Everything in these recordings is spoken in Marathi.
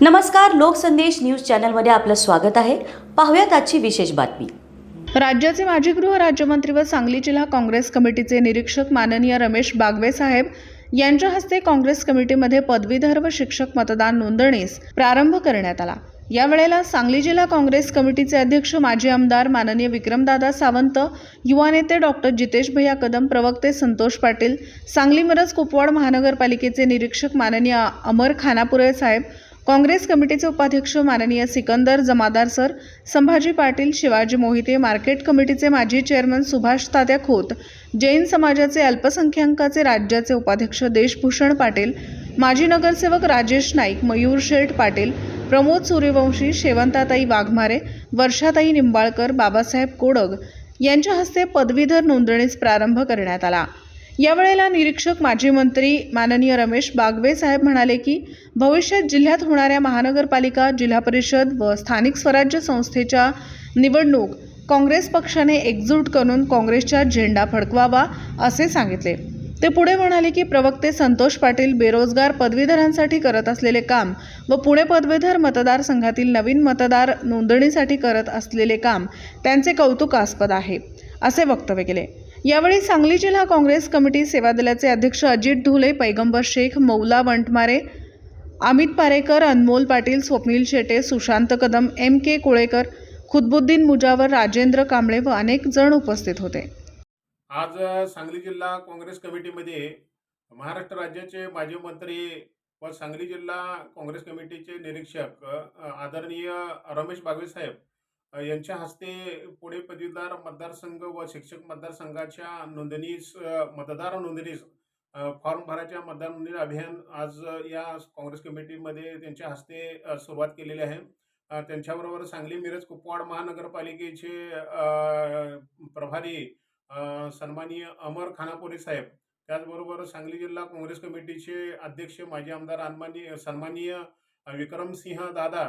नमस्कार लोकसंदेश न्यूज चॅनलमध्ये आपलं स्वागत आहे. पाहूयात आजची विशेष बातमी. राज्याचे माजी गृह राज्यमंत्री व सांगली जिल्हा काँग्रेस कमिटीचे निरीक्षक माननीय रमेश बागवे साहेब यांच्या हस्ते काँग्रेस कमिटीमध्ये पदवीधर व शिक्षक मतदान नोंदणीस प्रारंभ करण्यात आला. यावेळेला सांगली जिल्हा काँग्रेस कमिटीचे अध्यक्ष माजी आमदार माननीय विक्रमदादा सावंत युवा नेते डॉक्टर जितेश भैया कदम प्रवक्ते संतोष पाटील सांगली मिरज कुपवाड महानगरपालिकेचे निरीक्षक माननीय अमर खानापुरे साहेब काँग्रेस कमिटीचे उपाध्यक्ष माननीय सिकंदर जमादार सर संभाजी पाटील शिवाजी मोहिते मार्केट कमिटीचे माजी चेअरमन सुभाष तात्या खोत जैन समाजाचे अल्पसंख्याकाचे राज्याचे उपाध्यक्ष देशभूषण पाटील माजी नगरसेवक राजेश नाईक मयूर शेठ पाटील प्रमोद सूर्यवंशी शेवंताताई वाघमारे वर्षाताई निंबाळकर बाबासाहेब कोडग यांच्या हस्ते पदवीधर नोंदणीस प्रारंभ करण्यात आला. यावेळेला निरीक्षक माजी मंत्री माननीय रमेश बागवे साहेब म्हणाले की भविष्यात जिल्ह्यात होणाऱ्या महानगरपालिका जिल्हा परिषद व स्थानिक स्वराज्य संस्थेच्या निवडणूक काँग्रेस पक्षाने एकजूट करून काँग्रेसचा झेंडा फडकवावा असे सांगितले. ते पुढे म्हणाले की प्रवक्ते संतोष पाटील बेरोजगार पदवीधरांसाठी करत असलेले काम व पुणे पदवीधर मतदारसंघातील नवीन मतदार नोंदणीसाठी करत असलेले काम त्यांचे कौतुकास्पद आहे असे वक्तव्य केले. यावेळी सांगली जिल्हा काँग्रेस कमिटी सेवा दलाचे अध्यक्ष अजित ढोले पैगंबर शेख मौला वंटमारे अमित पारेकर अनमोल पाटील स्वप्नील शेटे सुशांत कदम एम के कुळेकर खुदबुद्दीन मुजावर राजेंद्र कांबळे व अनेक जण उपस्थित होते. आज सांगली जिल्हा काँग्रेस कमिटीमध्ये महाराष्ट्र राज्याचे माजी मंत्री व सांगली जिल्हा काँग्रेस कमिटीचे निरीक्षक आदरणीय रमेश बागवे साहेब यांच्या हस्ते पुणे पदवीधर मतदारसंघ व शिक्षक मतदारसंघाच्या नोंदणीस मतदार नोंदणीस फॉर्म भरायच्या मतदार नोंदणी अभियान आज या काँग्रेस कमिटीमध्ये त्यांच्या हस्ते सुरुवात केलेली आहे. त्यांच्याबरोबर सांगली मिरज कुपवाड महानगरपालिकेचे प्रभारी सन्मानीय सन्माननीय अमर खानापुरी साहेब त्याचबरोबर सांगली जिल्हा काँग्रेस कमिटीचे अध्यक्ष माजी आमदार अन्माननीय सन्माननीय विक्रमसिंह दादा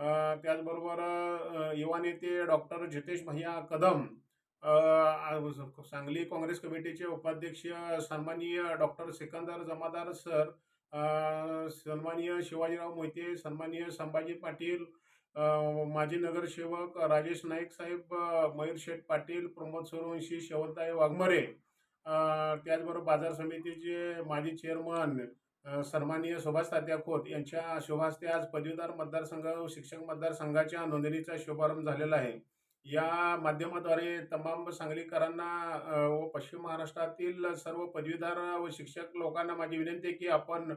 त्याचबरोबर युवा नेते डॉक्टर जितेश भैया कदम सांगली काँग्रेस कमिटीचे उपाध्यक्ष सन्माननीय डॉक्टर सिकंदर जमादार सर सन्माननीय शिवाजीराव मोहिते सन्माननीय संभाजी पाटील माजी नगरसेवक राजेश नाईक साहेब मयूर शेठ पाटील प्रमोद सूर्यवंशी शेवंताई वाघमरे त्याचबरोबर बाजार समितीचे माजी चेअरमन सन्माननीय सुभाष तात्या खोत यांच्या शुभास्ते आज पदवीधर मतदारसंघ व शिक्षक मतदारसंघाच्या नोंदणीचा शुभारंभ झालेला आहे. या माध्यमाद्वारे तमाम सांगलीकरांना व पश्चिम महाराष्ट्रातील सर्व पदवीधर व शिक्षक लोकांना माझी विनंती आहे की आपण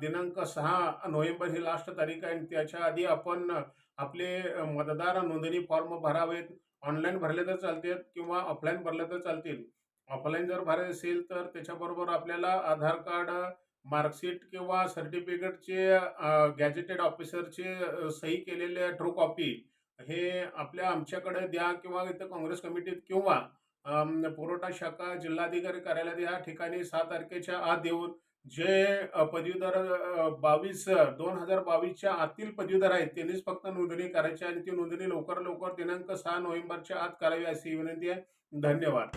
दिनांक सहा नोव्हेंबर ही लास्ट तारीख आहे. त्याच्या आधी आपण आपले मतदार नोंदणी फॉर्म भरावेत. ऑनलाईन भरले तर चालतील किंवा ऑफलाईन भरले तर चालतील. ऑफलाईन जर भरायचे असेल तर त्याच्याबरोबर आपल्याला आधार कार्ड मार्कशीट किंवा सर्टिफिकेटचे गॅजेटेड ऑफिसरचे सही केलेले ट्रू कॉपी हे आपल्या आमच्याकडे द्या किंवा इथं काँग्रेस कमिटीत किंवा पुरवठा शाखा जिल्हाधिकारी कार्यालयात या ठिकाणी सहा तारखेच्या आत देऊन जे पदवीधर बावीस दोन हजार बावीसच्या आतील पदवीधर आहेत त्यांनीच फक्त नोंदणी करायची आणि ती नोंदणी लवकर लवकर दिनांक सहा नोव्हेंबरच्या आत करावी अशी विनंती आहे. धन्यवाद.